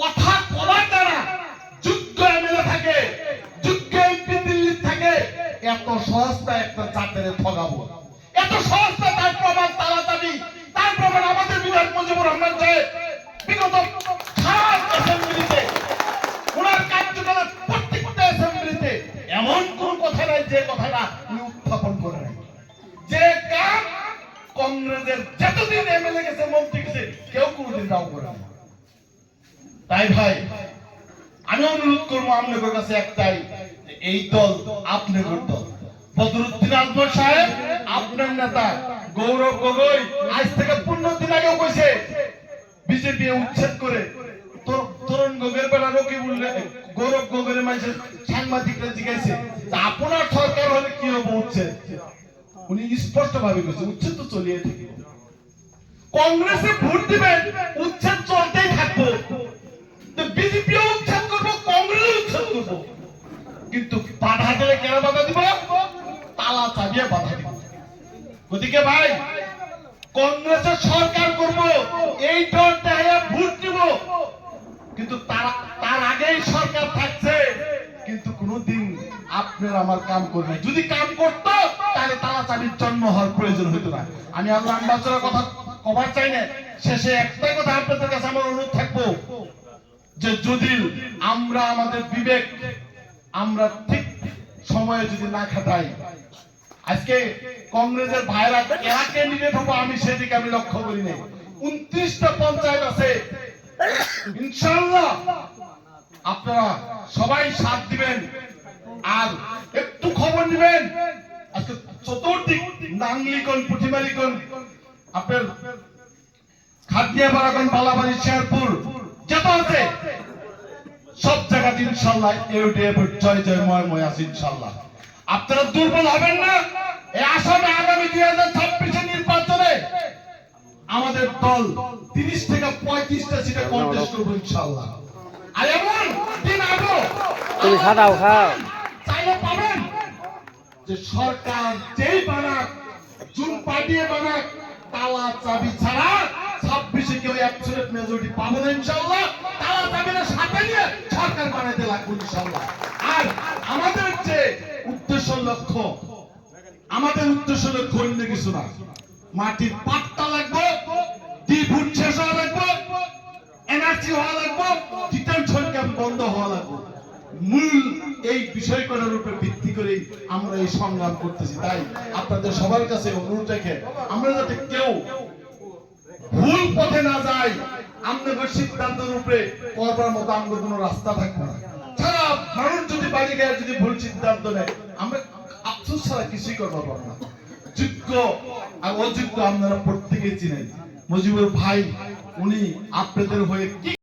কথা কবার দ্বারা যোগ্য এমএলএ থাকে যোগ্য এমপি দিল্লি থাকে। এত সহজটা একটা চাঁদের ঠগাবো। এত সহজটা তার প্রমাণ তারা দাবি তার প্রমাণ আমাদের বিধায়ক মুজিবুর রহমান সাহেব বিগত সাত অ্যাসেম্বলিতে। ওনার কার্যকালের প্রত্যেকটা অ্যাসেম্বলিতে এমন কোন কথা নাই যে কথাটা উনি উত্থাপন করে নাই। যে কাম কংগ্রেসের যতদিন এমএলএ গেছে, মন্ত্রী গেছে, কেউ কোনোদিন দাও করে নাই। তাই ভাই, আমি অনুরোধ করব আপনাদের কাছে একটাই এই দল আপনাদের দল। বদরুদ্দিন আজমল সাহেব, আপনার নেতা গৌরব গগৈ, আজ থেকে পনেরো দিন আগেও কইছে, বিজেপি উচ্ছেদ করে আপনার সরকার কি হবে উচ্ছেদ? উনি স্পষ্ট ভাবে উচ্ছেদ তো চলিয়ে কংগ্রেসে উচ্ছেদ চলতেই থাকব তো বিজেপিও উচ্ছেদ করব কংগ্রেস উচ্ছেদ করব কিন্তু বাধা দিলে কেন বাধা দিব চাবিয়ে বাধা দিব। গতিকে ভাই, কংগ্রেসের সরকার করব, এই দল দেহে ভোট দিব। কিন্তু তার আগেই সরকার থাকছে, কিন্তু কোনদিন আপনার আমার কাম করবে যদি কাম করতো, তাহলে তালা চাবির জন্ম হওয়ার প্রয়োজন হতো না। আমি আল্লাহ আম্বাসের কথা কভার চাই না। শেষে একটাই কথা আপনাদের কাছে আমার অনুরোধ থাকব, যে যদি আমরা আমাদের বিবেক, আমরা ঠিক সময়ে যদি না খাটাই আজকে কংগ্রেসের ভাইরা কারা ক্যান্ডিডেট হব আমি সেদিকে আমি লক্ষ্য করি নাই। উনত্রিশটা পঞ্চায়েত আছে। ইনশাল্লাহ আপনারা সবাই সাথ দিবেন। আর একটু খবর নেবেন। আজকে চতুর্দিক নাংলিকন পুঠিমারিকন আপনার খাদিয়া বারাগন বালাবাড়ি, শেরপুর, যত আছে। সব জায়গাতে ইনশাল্লাহ ইউডিএফ জয় জয়, ময় ময় আছে ইনশাল্লাহ আপনারা দুর্বল হবেন না। এই আসামে আগামী দুই হাজার ছাব্বিশের নির্বাচনে আমাদের দল তিরিশ থেকে পঁয়ত্রিশটা সিটে কন্টেস্ট করব ইনশাল্লাহ আর এমন দিন আগে তুমি খাও খাও। চাইলে পাবেন যে সরকার যেই বানাক চুন পাঠিয়ে বানাক তালা চাবি ছাড়া ছাব্বিশে কেউ অ্যাবসলিউট মেজরিটি পাবো না ইনশাল্লাহ তালা চাবিটা সাথে নিয়ে সরকার বানাইতে লাগবে ইনশাল্লাহ আর আমাদের যে উদ্দেশ্য লক্ষ্য আমাদের উদ্দেশ্য অন্য কিছু না। মাটির পাট্টা লাগবে ফুট শেষ হওয়া লাগবে এনার্জি হওয়া লাগবে ক্যাম্প বন্ধ হওয়া লাগবে। মূল এই বিষয়গুলোর উপর ভিত্তি করে আমরা এই সংগ্রাম করতেছি। তাই আপনাদের সবার কাছে অনুরোধ রেখে আমরা যাতে কেউ ভুল পথে না যাই করবার মতো আমাদের কোনো রাস্তা থাকবে না। সারা মানুষ যদি বাড়ি গিয়ে যদি ভুল সিদ্ধান্ত নেয় ছাড়া কিছুই করতে পারব না। যোগ্য আর অযোগ্য আপনারা প্রত্যেকে চিনেন। মজিবুর ভাই, উনি আপনাদের হয়ে